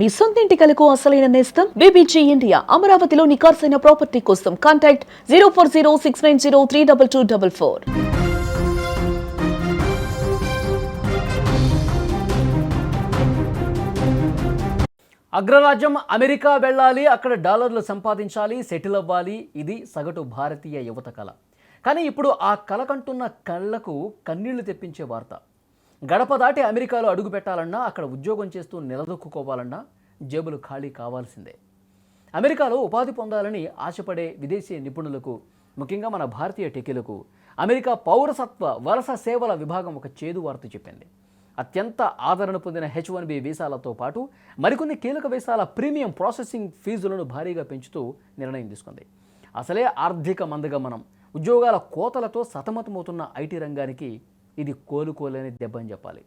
మీ సొంతింటి కలకు అసలైన నేస్తం? బీబీజీ ఇండియా అమరావతిలో నికార్సైన ప్రాపర్టీ కోసం contact zero four zero six nine zero three double two double four. అగ్రరాజ్యం అమెరికా వెళ్ళాలి అక్కడ డాలర్లు సంపాదించాలి సెటిల్ అవ్వాలి ఇది సగటు భారతీయ యువత కళ కానీ ఇప్పుడు ఆ కళ కంటున్న కళ్ళకు కన్నీళ్ళు తెప్పించే వార్త. గడప దాటి అమెరికాలో అడుగు పెట్టాలన్నా అక్కడ ఉద్యోగం చేస్తూ నిలదొక్కుకోవాలన్నా జేబులు ఖాళీ కావాల్సిందే. అమెరికాలో ఉపాధి పొందాలని ఆశపడే విదేశీ నిపుణులకు ముఖ్యంగా మన భారతీయ టెకీలకు అమెరికా పౌరసత్వ వలస సేవల విభాగం ఒక చేదు వార్త చెప్పింది. అత్యంత ఆదరణ పొందిన హెచ్ వన్ బి వీసాలతో పాటు మరికొన్ని కీలక వీసాల ప్రీమియం ప్రాసెసింగ్ ఫీజులను భారీగా పెంచుతూ నిర్ణయం తీసుకుంది. అసలే ఆర్థిక మందగమనం. ఉద్యోగాల కోతలతో సతమతమవుతున్న ఐటీ రంగానికి ఇది కోలుకోలేని దెబ్బ అని చెప్పాలి.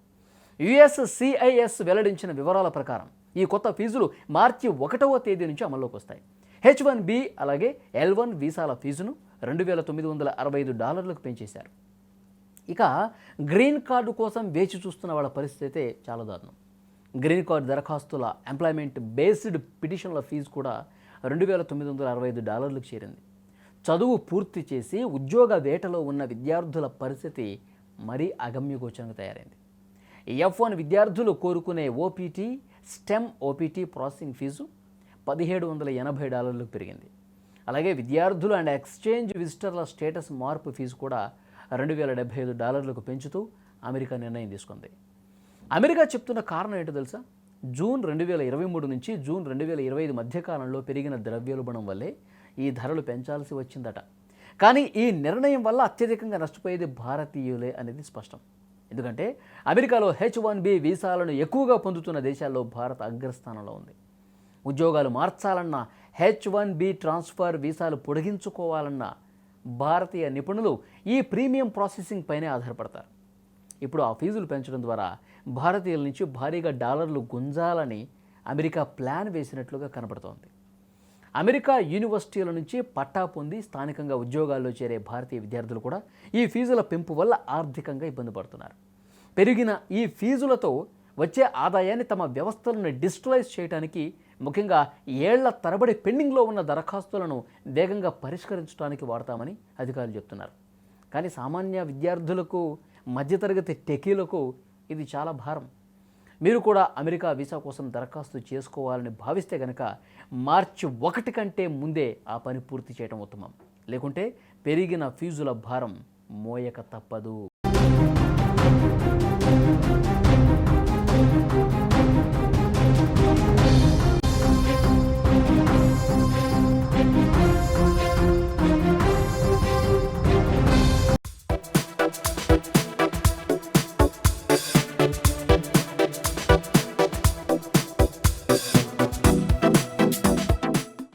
యుఎస్ సిఐఎస్ వెల్లడించిన వివరాల ప్రకారం ఈ కొత్త ఫీజులు మార్చి ఒకటవ తేదీ నుంచి అమల్లోకి వస్తాయి. హెచ్ వన్ బి అలాగే ఎల్ వన్ వీసాల ఫీజును రెండు వేల తొమ్మిది వందల అరవై ఐదు డాలర్లకు పెంచేశారు. ఇక గ్రీన్ కార్డు కోసం వేచి చూస్తున్న వాళ్ళ పరిస్థితి అయితే చాలా దారుణం. గ్రీన్ కార్డు దరఖాస్తుల ఎంప్లాయ్మెంట్ బేస్డ్ పిటిషన్ల ఫీజు కూడా రెండు వేల తొమ్మిది వందల అరవై ఐదు డాలర్లకు చేరింది. చదువు పూర్తి చేసి ఉద్యోగ వేటలో ఉన్న విద్యార్థుల పరిస్థితి మరీ అగమ్యగోచరంగా తయారైంది. ఎఫ్ వన్ విద్యార్థులు కోరుకునే OPT STEM OPT processing fee పదిహేడు వందల ఎనభై డాలర్లకు పెరిగింది. అలాగే విద్యార్థులు అండ్ ఎక్స్చేంజ్ విజిటర్ల స్టేటస్ మార్పు ఫీజు కూడా రెండు వేల డెబ్బై ఐదు డాలర్లకు పెంచుతూ అమెరికా నిర్ణయం తీసుకుంది. అమెరికా చెప్తున్న కారణం ఏంటో తెలుసా? జూన్ రెండు వేల ఇరవై మూడు నుంచి జూన్ రెండు వేల ఇరవై ఐదు మధ్యకాలంలో పెరిగిన ద్రవ్యోల్బణం వల్లే ఈ ధరలు పెంచాల్సి వచ్చిందట. కానీ ఈ నిర్ణయం వల్ల అత్యధికంగా నష్టపోయేది భారతీయులే అనేది స్పష్టం. ఎందుకంటే అమెరికాలో హెచ్ వన్ బి వీసాలను ఎక్కువగా పొందుతున్న దేశాల్లో భారత్ అగ్రస్థానంలో ఉంది. ఉద్యోగాలు మార్చాలన్నా హెచ్ వన్ బి ట్రాన్స్ఫర్ వీసాలు పొడిగించుకోవాలన్నా భారతీయ నిపుణులు ఈ ప్రీమియం ప్రాసెసింగ్ పైనే ఆధారపడతారు. ఇప్పుడు ఆ ఫీజులు పెంచడం ద్వారా భారతీయుల నుంచి భారీగా డాలర్లు గుంజాలని అమెరికా ప్లాన్ వేసినట్లుగా కనబడుతోంది. అమెరికా యూనివర్సిటీల నుంచి పట్టా పొంది స్థానికంగా ఉద్యోగాల్లో చేరే భారతీయ విద్యార్థులు కూడా ఈ ఫీజుల పెంపు వల్ల ఆర్థికంగా ఇబ్బంది పడుతున్నారు. పెరిగిన ఈ ఫీజులతో వచ్చే ఆదాయాన్ని తమ వ్యవస్థలను డిజిటలైజ్ చేయడానికి ముఖ్యంగా ఏళ్ళ తరబడి పెండింగ్లో ఉన్న దరఖాస్తులను వేగంగా పరిష్కరించడానికి వాడతామని అధికారులు చెప్తున్నారు. కానీ సామాన్య విద్యార్థులకు మధ్యతరగతి టెకీలకు ఇది చాలా భారం. మీరు కూడా అమెరికా వీసా కోసం దరఖాస్తు చేసుకోవాలని భావిస్తే గనక మార్చి ఒకటి కంటే ముందే ఆ పని పూర్తి చేయడం ఉత్తమం. లేకుంటే పెరిగిన ఫీజుల భారం మోయక తప్పదు.